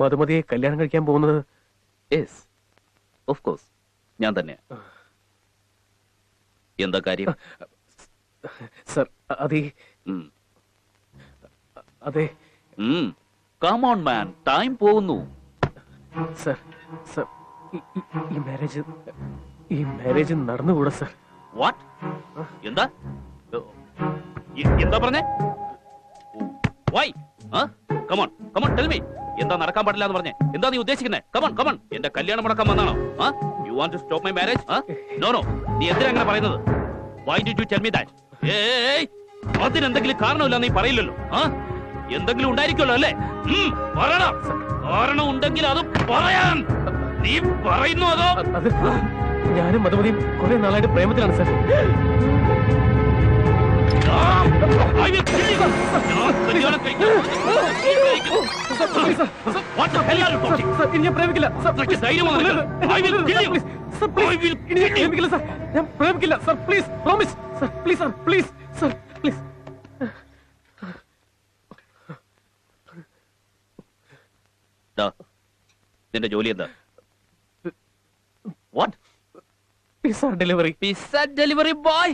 മധുമതിയെ കല്യാണം കഴിക്കാൻ പോകുന്നത്? യെസ് ഓഫ് കോഴ്സ് ഞാൻ തന്നെ എന്താ കാര്യം? സർ അതെ. അതെ. ഉം. മാൻ on, ടൈം പോകുന്നു. സർ സർ ഈ- മാരേജ് ഈ മാരേജ് നടന്നുകൂടാ സർ. വാട്ട് എന്താ? എന്താ പറഞ്ഞേ? Why come on come on tell me എന്താ നടക്കാൻ പാടില്ല എന്ന് പറഞ്ഞേ? എന്താ നീ ഉദ്ദേശിക്കുന്നത് കമൺ കമൺ എന്റെ കല്യാണം മുടക്കാൻ വന്നാണോ? You want to stop my marriage no no നീ എന്തിനാ അങ്ങനെ പറയുന്നത്? Why did you tell me that ഏയ് അതിനെന്തെങ്കിലും കാരണമില്ല നീ പറയില്ലല്ലോ. എന്തെങ്കിലും ഉണ്ടായിരിക്കുമല്ലോ അല്ലേ? പറയണം. കാരണം ഉണ്ടെങ്കിൽ അത് പറയാൻ. നീ പറയുന്നു അത് ഞാനും മധുമതിയും കുറെ നാളായിട്ട് പ്രേമത്തിലാണ് സർ. ഞാൻ കല്യാണം കഴിക്കാൻ What the hell are you. talking? Sir ഇനി ഞാൻ പ്രേമിക്കില്ല ഞാൻ. പ്രേമിക്കില്ല. Sir please promise sir please sir please sir please. നിന്റെ ജോലി എന്താ? What pizza delivery pizza delivery boy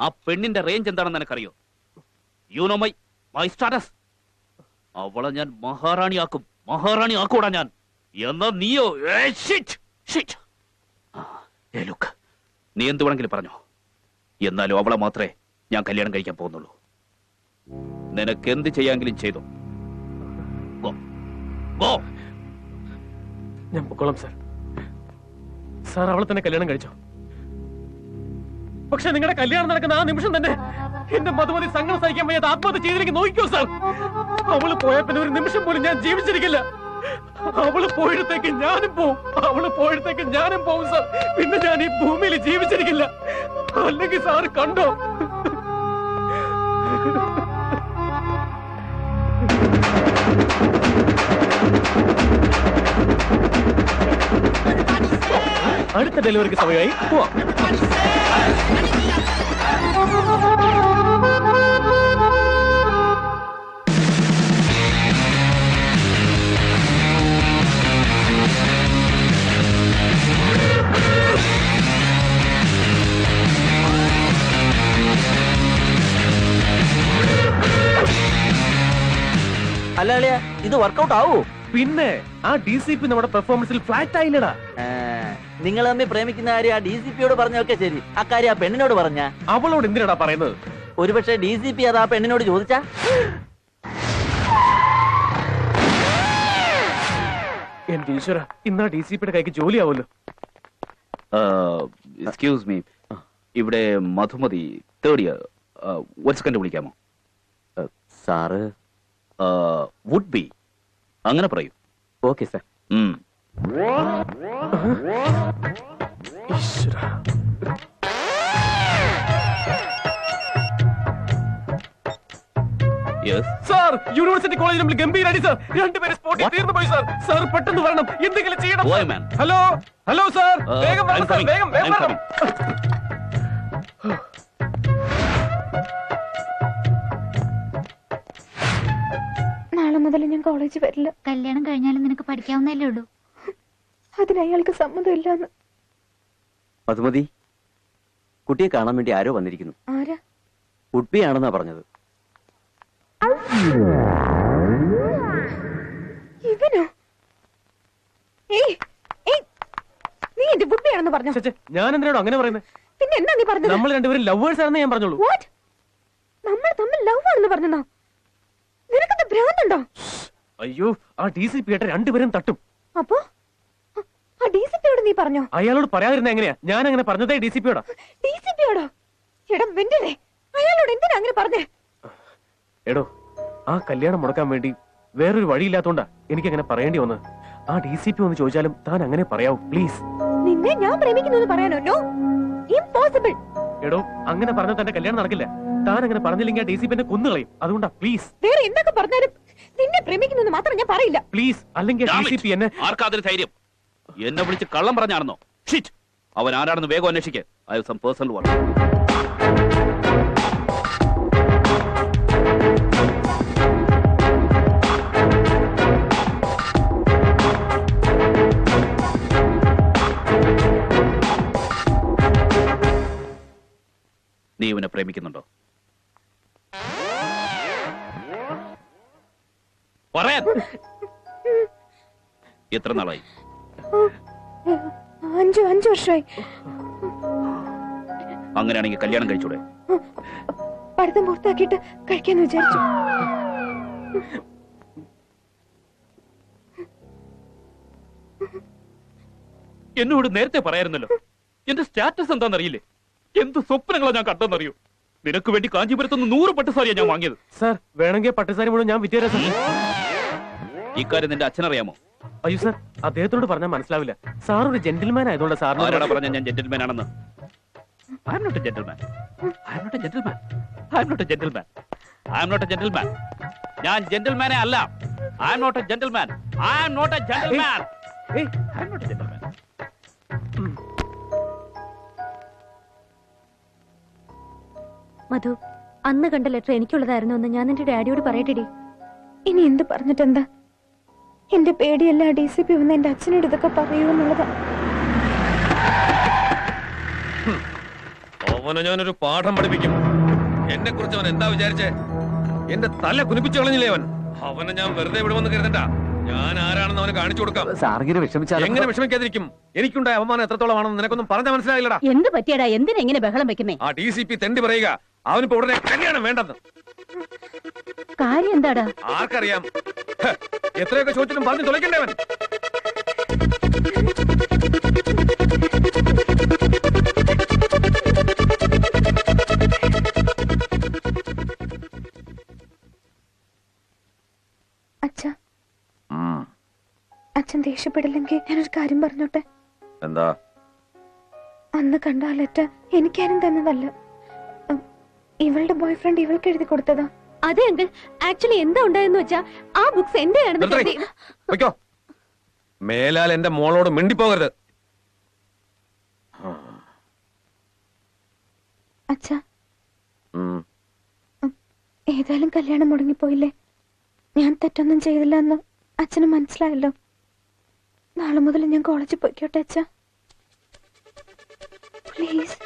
ആ പെണ്ണിന്റെ റേഞ്ച് എന്താണെന്ന് എനിക്കറിയോ you know my my status അവളെ ഞാൻ മഹാറാണിയാക്കും. മഹാറാണി ആക്കൂടാ ഞാൻ. എന്നാ നീയോ? ലുക്ക് നീ എന്ത് വേണമെങ്കിലും പറഞ്ഞോ. എന്നാലും അവളെ മാത്രമേ ഞാൻ കല്യാണം കഴിക്കാൻ പോകുന്നുള്ളൂ. നിനക്ക് എന്ത് ചെയ്യാമെങ്കിലും ചെയ്തോ. ഗോ ഗോ ഞാൻ പൊക്കോളാം സാർ. സാർ അവളെ തന്നെ കല്യാണം കഴിച്ചോ? പക്ഷെ നിങ്ങളുടെ കല്യാണം നടക്കുന്ന ആ നിമിഷം തന്നെ എന്റെ മധുമതി സങ്കടം സഹിക്കാൻ വയ്യാതെ ആത്മഹത്യ ചെയ്തിലേക്ക് നോക്കിക്കോ സാർ. അവൾ പോയ പിന്നെ ഒരു നിമിഷം പോലും ഞാൻ ജീവിച്ചിരിക്കില്ല. അവൾ പോയിടത്തേക്ക് ഞാനും പോവും. അവൾ പോയിടത്തേക്ക് ഞാനും പോവും സാർ. പിന്നെ ഞാൻ ഈ ഭൂമിയിൽ ജീവിച്ചിരിക്കില്ല. അല്ലെങ്കിൽ സാർ കണ്ടോ? അടുത്ത ഡെലിവറിക്ക് സമയമായി പോവാം. അല്ല അളിയ ഇത് വർക്കൗട്ട് ആവൂ? പിന്നെ ആ ഡി സി പി നമ്മുടെ പെർഫോമൻസിൽ ഫ്ലാറ്റ് ആയില്ലടാ. നിങ്ങൾ തമ്മിൽ പ്രേമിക്കുന്ന കാര്യം ആ ഡി സി പിയോട് പറഞ്ഞൊക്കെ ശരി. ആ കാര്യം ആ പെണ്ണിനോട് പറഞ്ഞ? അവളോട് എന്തിനാടാ പറയുന്നത്? ഒരുപക്ഷെ ഡി സി പി അത് ആ പെണ്ണിനോട് ചോദിച്ചാ? എന്റെ ഈശ്വര ഇന്നാ ഡി സി പിയുടെ കൈക്ക് ജോലിയാവല്ലോ. എക്സ്ക്യൂസ് മീ ഇവിടെ മധുമതി തേർഡ് ഇയർ ഒരു സെക്കൻഡ് വിളിക്കാമോ? സാറ്? വുഡ് ബി അങ്ങനെ പറയൂ. ഓക്കെ സാർ യൂണിവേഴ്സിറ്റി കോളേജിൽ നമ്മൾ ഗംഭീര അടി സാർ. രണ്ടുപേരെ സ്പോട്ടിൽ What? തീർന്നു പോയി സാർ. സാർ പെട്ടെന്ന് വരണം. എന്തെങ്കിലും ചെയ്യണം? Hello hello sir. Uh, വേഗം. വേഗം വേഗം കോളേജിൽ വരില്ല. കല്യാണം കഴിഞ്ഞാലും നിനക്ക് പഠിക്കാവുന്നല്ലേ ഉള്ളൂ. അതിന് അയാൾക്ക് സമ്മതമില്ലാന്ന്. മധുമതി കുട്ടിയെ കാണാൻ വേണ്ടി ആരോ വന്നിരിക്കുന്നു. ആരാ? കുട്ടിയാണെന്നാ പറഞ്ഞത്. ഇവനോ? നീ എന്റെ ബുദ്ധിയാണെന്ന് പറഞ്ഞു? ഞാൻ എന്തിനാണോ അങ്ങനെ പറയുന്നത്? പിന്നെ എന്നാ നീ പറഞ്ഞത്? നമ്മൾ രണ്ടുപേരും ലവേഴ്സ് ആണെന്ന് ഞാൻ പറഞ്ഞോളൂ. വാട്ട് നമ്മൾ തമ്മിൽ ലവ് ആണെന്ന് പറഞ്ഞോ നിനക്കെന്താ ഭ്രാന്തുണ്ടോ? അയ്യോ ആ ഡി സി പി ആയിട്ട് രണ്ടുപേരും തട്ടും. അപ്പോ? ആ ഡി സി പിയോട് നീ പറഞ്ഞോ? അയാളോട് പറയാതിരുന്ന എങ്ങനെയാ? ഞാൻ അങ്ങനെ പറഞ്ഞതേ ഡി സി പിയോടാ ഡി സി പിയോടോ എടാ വെന്റലേ അയാളോട് എന്തിനാ അങ്ങനെ പറഞ്ഞേ? എടോ ആ കല്യാണം മുടക്കാൻ വേണ്ടി വേറൊരു വഴിയില്ലാത്തോണ്ടാ എനിക്ക് അങ്ങനെ പറയേണ്ടി വന്നത്. ആ ഡി സി പി ഒന്ന് ചോദിച്ചാലും താൻ അങ്ങനെ പറയാവൂ പ്ലീസ്. നിന്നെ ഞാൻ പ്രേമിക്കുന്നു പറയാനോ? No impossible. എടോ അങ്ങനെ പറഞ്ഞാൽ തന്റെ കല്യാണം നടക്കില്ല. താൻ അങ്ങനെ പറഞ്ഞില്ലെങ്കിൽ ഡേസി പിന്നെ കൊന്നുകളയും അതുകൊണ്ടാ പ്ലീസ് വേറെ എന്തൊക്കെ പറഞ്ഞാലും നിന്നെ പ്രേമിക്കുന്നെന്ന് മാത്രം ഞാൻ പറയില്ല. പ്ലീസ് അല്ലെങ്കിൽ ഡി സി എന്നെ ആർക്കാതൊരു ധൈര്യം? എന്നെ വിളിച്ച് കള്ളം പറഞ്ഞാണെന്നോ? ഷിറ്റ് അവൻ ആരാണെന്ന് വേഗം അന്വേഷിക്കേ. ഐ സം പേഴ്സണൽ വർക്ക് നീ ഇവനെ പ്രേമിക്കുന്നുണ്ടോ? പറയാൻ എത്ര നാളായി? അഞ്ചു അഞ്ചു വർഷമായി. അങ്ങനെയാണെങ്കിൽ കല്യാണം കഴിച്ചൂടെ? പഠിത്തം പൂർത്തിയാക്കിയിട്ട് കഴിക്കാന്ന് വിചാരിച്ചു. എന്നോട് നേരത്തെ പറയായിരുന്നല്ലോ. എന്റെ സ്റ്റാറ്റസ് എന്താണെന്നറിയില്ലേ? എന്ത് സ്വപ്നങ്ങളാ ഞാൻ കണ്ടെന്നറിയൂ നിനക്ക് വേണ്ടി കാഞ്ചീപുരത്തുനിന്ന് നൂറ് പട്ടുസാരിയാണ് ഞാൻ വാങ്ങിയത്. സാർ വേണമെങ്കിൽ പട്ടുസാരി മുഴുവൻ ഞാൻ വിദ്യാരാ സാർ. ഇക്കാര്യം നിന്റെ അച്ഛനറിയാമോ? അയ്യോ സാർ അദ്ദേഹത്തോട് പറഞ്ഞാൽ മനസ്സിലാവില്ല. സാർ ഒരു ജെന്റിൽമാൻ ആയതുകൊണ്ട് സാറിനോട് സാറിന് പറഞ്ഞ ഞാൻ ജെന്റിൽമാൻ ആണെന്ന്? I'm not a gentleman I'm not a gentleman I'm not a gentleman I'm not a gentleman ഞാൻ ജെന്റിൽമാനെ അല്ല. I'm not a gentleman I'm not a gentleman ഏയ്, I'm not a gentleman Madhu അന്ന് കണ്ട ലെറ്റർ എനിക്കുള്ളതായിരുന്നു എന്ന് ഞാൻ എന്റെ ഡാഡിയോട് പറയട്ടെടി. ഇനി എന്ത് പറഞ്ഞിട്ടെന്താ? എന്റെ പേടിയല്ല ഡി സി പി വന്ന് എന്റെ അച്ഛനോട് ഇതൊക്കെ പറയൂ എന്നുള്ളതാ. അവനെ ഞാനൊരു പാഠം പഠിപ്പിക്കും. എന്നെ കുറിച്ച് അവൻ എന്താ വിചാരിച്ചേ? എന്റെ തല കുനിപ്പിച്ചു കളഞ്ഞില്ലേ അവൻ? അവനെ ഞാൻ വെറുതെ വിടുമെന്ന് കരുതണ്ട. ഞാൻ ആരാണെന്ന് അവന് കാണിച്ചു കൊടുക്കാം. എങ്ങനെ വിഷമിക്കാതിരിക്കും? എനിക്കുണ്ടായ അവമാനം എത്രത്തോളമാണെന്ന് നിനക്കൊന്നും പറഞ്ഞാൽ മനസ്സിലായില്ലടാ. എന്ത് പറ്റിയടാ? എന്തിനാ ഇങ്ങനെ ബഹളം വെക്കുന്നേ? ആ ഡി സി പി തെണ്ടി പറയുക അവനിപ്പോ ഉടനെ കല്യാണം വേണ്ടെന്ന്. കാര്യം എന്താടാ? ആർക്കറിയാം? എത്രയൊക്കെ ചോദിച്ചിട്ടും പറഞ്ഞു തുളയ്ക്കണ്ടേ അവൻ അച്ഛ അച്ഛൻ ദേഷ്യപ്പെടില്ലെങ്കിൽ ഞാനൊരു കാര്യം പറഞ്ഞോട്ടെ? എന്താ? അന്ന് കണ്ട ആ ലെറ്റർ എനിക്കാരും തന്നതല്ല. ഇവളുടെ ബോയ്ഫ്രണ്ട് ഇവൾക്ക് എഴുതി കൊടുത്തതാ. അതെ അങ്കിൾ ആക്ച്വലി എന്താ ഉണ്ടായെന്ന് വെച്ചാ ആ ബുക്സ് എന്റെയാണെന്ന്. വെക്കോ മേലാൽ എന്റെ മോളോട് മിണ്ടിപ്പോകരുത്. അച്ഛ. ഏതായാലും കല്യാണം മുടങ്ങിപ്പോയില്ലേ? ഞാൻ തെറ്റൊന്നും ചെയ്തില്ല എന്ന് അച്ഛന് മനസ്സിലായല്ലോ. നാളെ മുതൽ ഞാൻ കോളേജിൽ പോയിക്കോട്ടെ അച്ഛാ. Please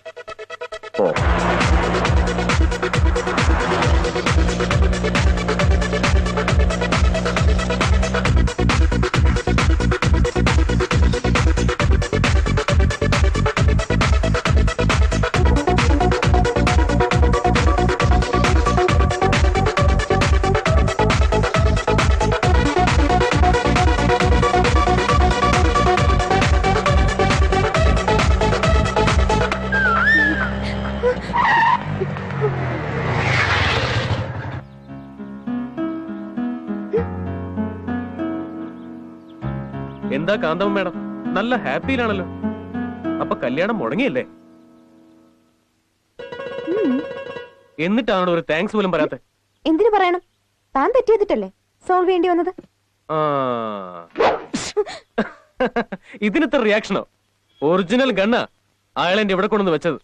Ah! എന്താ കാന്തമ്മ മേഡം? നല്ല ഹാപ്പിയിലാണല്ലോ. അപ്പൊ കല്യാണം മുടങ്ങിയല്ലേ? എന്നിട്ടാണ് ഒരു താങ്ക്സ് പോലും പറയാത്തെ? എന്തിനു പറയണം? താൻ തെറ്റ് ചെയ്തിട്ടല്ലേ സോൾവ് ചെയ്യേണ്ടി വന്നത്? ആ. ഇതിനിത്ര റിയാക്ഷനോ ഒറിജിനൽ ഗണ്ണ അയാൾ എന്റെ ഇവിടെ കൊണ്ടുവന്ന് വെച്ചത്.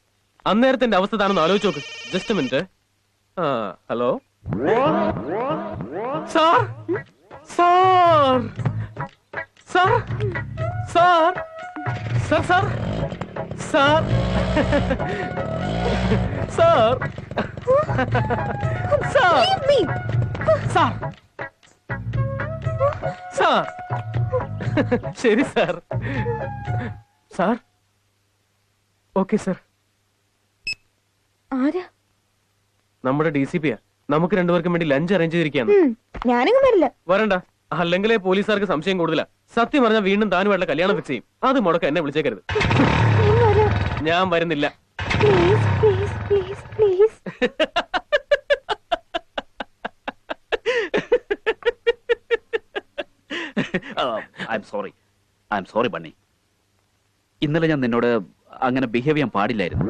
അന്നേരത്തെ എന്റെ അവസ്ഥ താണെന്ന് ആലോചിച്ച് നോക്ക്. ജസ്റ്റ് മിനിറ്റ് ആ hello sir sir sir sir sir sir sir. Sir. Sir. Sir. Sir. ശരി സാർ. സാർ. Okay sir. ആരാ? നമ്മുടെ ഡി സി പിയാ. നമുക്ക് രണ്ടുപേർക്കും വേണ്ടി ലഞ്ച് അറേഞ്ച് ചെയ്തിരിക്കുകയാണ്. ഞാനങ്ങ് വരില്ല. വരണ്ട. അല്ലെങ്കിലേ പോലീസുകാർക്ക് സംശയം കൂടുതലാ. സത്യം പറഞ്ഞാൽ വീണ്ടും താനുമായിട്ടുള്ള കല്യാണം ഫിക്സ് ചെയ്യും. അത് മുടക്കം എന്നെ വിളിച്ചേക്കരുത്. ഞാൻ വരുന്നില്ല. Please please please please I sorry I'm sorry Bunny ഇന്നലെ ഞാൻ നിന്നോട് അങ്ങനെ ബിഹേവ് ചെയ്യാൻ പാടില്ലായിരുന്നു.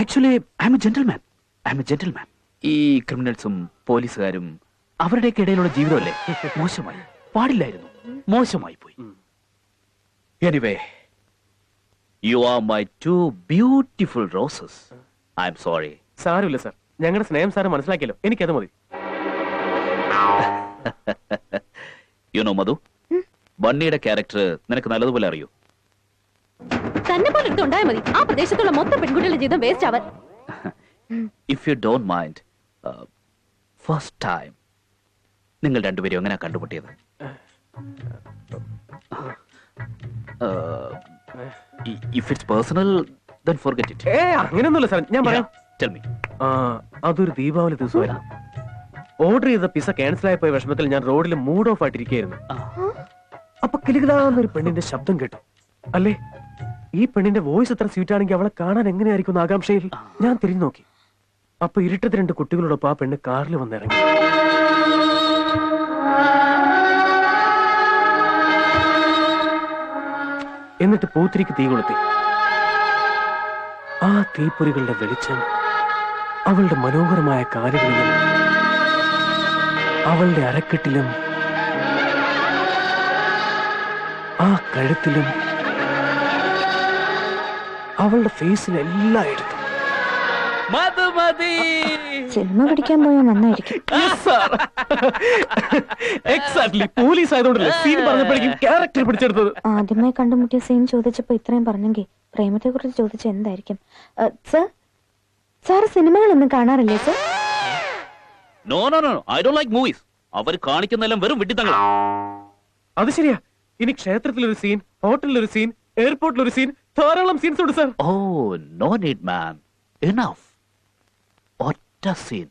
Actually I'm a gentleman I'm a gentleman ഈ ക്രിമിനൽസും പോലീസുകാരും അവരുടെയൊക്കെ ഇടയിലുള്ള ജീവിതമല്ലേ? മോശമായി. പാടില്ലായിരുന്നു. മോശമായി പോയി. Anyway you are my two beautiful roses I am sorry സാരമില്ല സാർ ഞങ്ങളുടെ സ്നേഹം സാറ് മനസ്സിലാക്കിയല്ലോ. എനിക്കത് മതി. യുനോ മധു ബണ്ണിയുടെ ക്യാരക്ടർ നിനക്ക് നല്ലതുപോലെ അറിയൂ? തന്നെ പോലെ എടുത്തുണ്ടായാൽ മതി. ആ പ്രദേശത്തുള്ള മൊത്തം പെൺകുട്ടികളുടെ ജീവിതം വേസ്റ്റ് ആവാൻ. If you don't mind first time നിങ്ങൾ രണ്ടുപേരും എങ്ങനെ കണ്ടുമുട്ടിയത്? If it's personal then forget it ഏ അങ്ങനെയൊന്നുമില്ല സാർ. ഞാൻ പറയാം. ടെൽ മീ അതൊരു ദീപാവലി ദിവസമായിരുന്നു ഓർഡർ ചെയ്ത പിസ ക്യാൻസൽ ആയി പോയ വിഷമത്തിൽ ഞാൻ റോഡിൽ മൂഡ് ഓഫ് ആയിട്ടിരിക്കുകയായിരുന്നു. അപ്പൊ കിലുകിലാന്നൊരു പെണ്ണിന്റെ ശബ്ദം കേട്ടു. അല്ലേ? ഈ പെണ്ണിന്റെ വോയിസ് എത്ര സ്വീറ്റ് ആണെങ്കിൽ അവളെ കാണാൻ എങ്ങനെയായിരിക്കും ആകാംക്ഷയിൽ ഞാൻ തിരിഞ്ഞു നോക്കി. അപ്പൊ ഇരുട്ടത്ത് രണ്ട് കുട്ടികളോടൊപ്പം ആ പെണ്ണ് കാറിൽ വന്നിറങ്ങി. എന്നിട്ട് പൂത്തിരിക്ക് തീ കൊളുത്തി. ആ തീപ്പൊരികളുടെ വെളിച്ചം അവളുടെ മനോഹരമായ കാലുകളിലും അവളുടെ അരക്കെട്ടിലും ആ കഴുത്തിലും അവളുടെ ഫേസിൽ എല്ലായിടത്തും മധുമതി സിനിമ പിടിക്കാൻ പോയാൽ നന്നായിരിക്കും. എക്സാക്ട്ലി പോലീസ് ആയതുകൊണ്ടല്ലേ സീൻ പറഞ്ഞപ്പോഴേക്കും ക്യാരക്ടർ പിടിച്ചെടുത്തത്. ആദ്യമായി കണ്ടുമുട്ടിയ സീൻ ചോദിച്ചപ്പോ ഇത്രയും പറഞ്ഞെങ്കിൽ പ്രേമത്തെ കുറിച്ച് ചോദിച്ച എന്തായിരിക്കും? സർ സാർ സിനിമകളൊന്നും കാണാറില്ലേ sir no no no I do like movies അവർ കാണിക്കുന്നെല്ലാം വെറും വിട്ടിത്തങ്ങൾ അത് ശരിയാ. ഇനി ക്ഷേത്രത്തിലൊരു സീൻ ഹോട്ടലിലൊരു സീൻ എയർപോർട്ടിലൊരു സീൻ ധാരാളം സീൻസ് ഉണ്ട് sir oh no need ma'am enough ഒറ്റ സീൻ